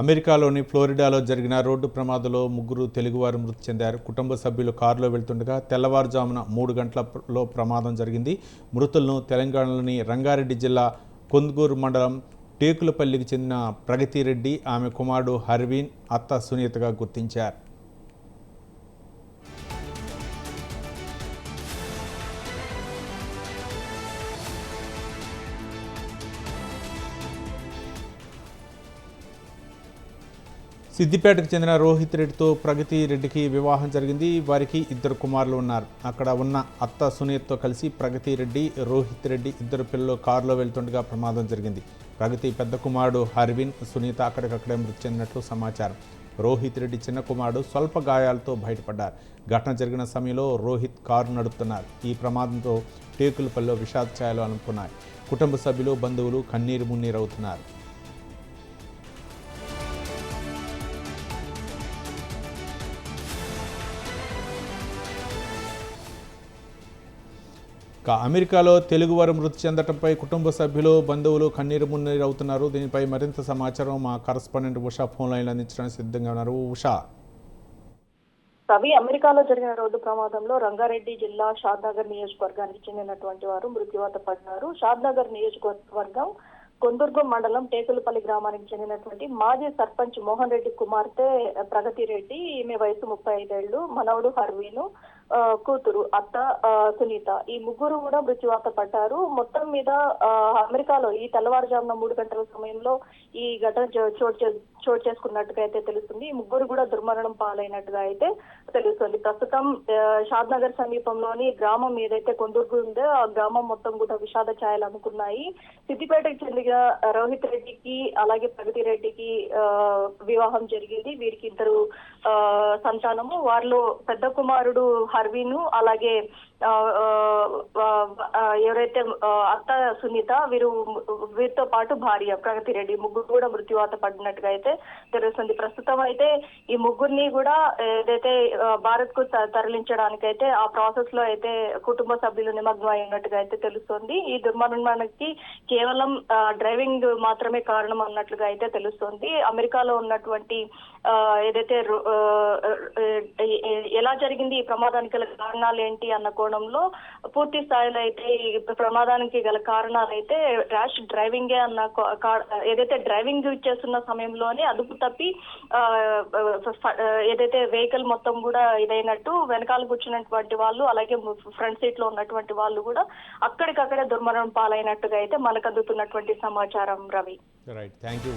అమెరికాలోని ఫ్లోరిడాలో జరిగిన రోడ్డు ప్రమాదంలో ముగ్గురు తెలుగువారు మృతి చెందారు. కుటుంబ సభ్యులు కారులో వెళ్తుండగా తెల్లవారుజామున మూడు గంటలలో ప్రమాదం జరిగింది. మృతులను తెలంగాణలోని రంగారెడ్డి జిల్లా కొందుగూరు మండలం టేకులపల్లికి చెందిన ప్రగతిరెడ్డి ఆమె కుమారుడు హర్వీన్ అత్త సునీతగా గుర్తించారు. సిద్దిపేటకు చెందిన రోహిత్ రెడ్డితో ప్రగతి రెడ్డికి వివాహం జరిగింది. వారికి ఇద్దరు కుమారులు ఉన్నారు. అక్కడ ఉన్న అత్త సునీత్తో కలిసి ప్రగతి రెడ్డి రోహిత్ రెడ్డి ఇద్దరు పిల్లలు కారులో వెళ్తుండగా ప్రమాదం జరిగింది. ప్రగతి పెద్ద కుమారుడు హర్విన్ సునీత అక్కడికక్కడే మృతి చెందినట్లు సమాచారం. రోహిత్ రెడ్డి చిన్న కుమారుడు స్వల్ప గాయాలతో బయటపడ్డారు. ఘటన జరిగిన సమయంలో రోహిత్ కారు నడుపుతున్నారు. ఈ ప్రమాదంతో టేకులపల్లిలో విషాద ఛాయలు అనుకున్నాయి కుటుంబ సభ్యులు బంధువులు కన్నీరు మున్నీరవుతున్నారు. ఇక అమెరికాలో తెలుగువారు మృతి చెందటంపై కుటుంబ సభ్యులు బంధువులు కన్నీరు మున్నీరు అవుతున్నారు దీనిపై మరింత సమాచారం మా కరస్పాండెంట్ ఉషా ఫోన్ లైన్ అందించడానికి సిద్ధంగా ఉన్నారు. ఉషా. రవి అమెరికాలో జరిగిన రోడ్డు ప్రమాదంలో రంగారెడ్డి జిల్లా షాద్నగర్ నియోజకవర్గానికి చెందినటువంటి వారు మృత్యువాత పడ్డారు. షాద్నగర్ నియోజకవర్గం కొందుర్గం మండలం టేకులపల్లి గ్రామానికి చెందినటువంటి మాజీ సర్పంచ్ మోహన్ రెడ్డి కుమార్తె ప్రగతి రెడ్డి ఈమె వయసు ముప్పై ఐదేళ్ళు మనవడు హర్వీను కూతురు అత్త ఆ, సునీత. ఈ ముగ్గురు కూడా మృత్యువాత పడ్డారు. మొత్తం మీద ఆ, అమెరికాలో ఈ తెల్లవారుజామున మూడు గంటల సమయంలో ఈ ఘటన చోటు చే- చోటు చేసుకున్నట్టుగా అయితే తెలుస్తుంది. ఈ ముగ్గురు కూడా దుర్మరణం పాలైనట్టుగా అయితే తెలుస్తుంది. ప్రస్తుతం షాద్ నగర్ సమీపంలోని గ్రామం ఏదైతే కొందుర్గు ఉందో ఆ గ్రామం మొత్తం కూడా విషాద ఛాయలు అనుకున్నాయి సిద్దిపేటకు చెందిన రోహిత్ రెడ్డికి అలాగే ప్రగతి రెడ్డికి ఆ, వివాహం జరిగింది. వీరికి ఇద్దరు ఆ, సంతానము. వారిలో పెద్ద కుమారుడు హర్వీను అలాగే ఎవరైతే అత్త సునీత వీరు వీరితో పాటు భార్య ప్రగతి రెడ్డి ముగ్గురు కూడా మృత్యువాత పడినట్టుగా అయితే తెలుస్తుంది. ప్రస్తుతం అయితే ఈ ముగ్గురిని కూడా ఏదైతే భారత్కు తరలించడానికి అయితే ఆ ప్రాసెస్లో అయితే కుటుంబ సభ్యులు నిమగ్నం అయి ఉన్నట్టుగా అయితే తెలుస్తుంది. ఈ దుర్మరణానికి కేవలం డ్రైవింగ్ మాత్రమే కారణం అన్నట్లుగా అయితే తెలుస్తుంది. అమెరికాలో ఉన్నటువంటి ఏదైతే ఎలా జరిగింది ఈ ప్రమాదానికి గల కారణాలు ఏంటి అన్న కోణంలో పూర్తి స్థాయిలో అయితే ఈ ప్రమాదానికి గల కారణాలు అయితే ర్యాష్ డ్రైవింగే అన్న ఏదైతే డ్రైవింగ్ చేస్తున్న సమయంలోనే అదుపు తప్పి ఏదైతే వెహికల్ మొత్తం కూడా ఇదైనట్టు వెనకాల కూర్చున్నటువంటి వాళ్ళు అలాగే ఫ్రంట్ సీట్లో ఉన్నటువంటి వాళ్ళు కూడా అక్కడికక్కడే దుర్మరణం పాలైనట్టుగా అయితే మనకు అందుతున్నటువంటి సమాచారం రవి. Right thank you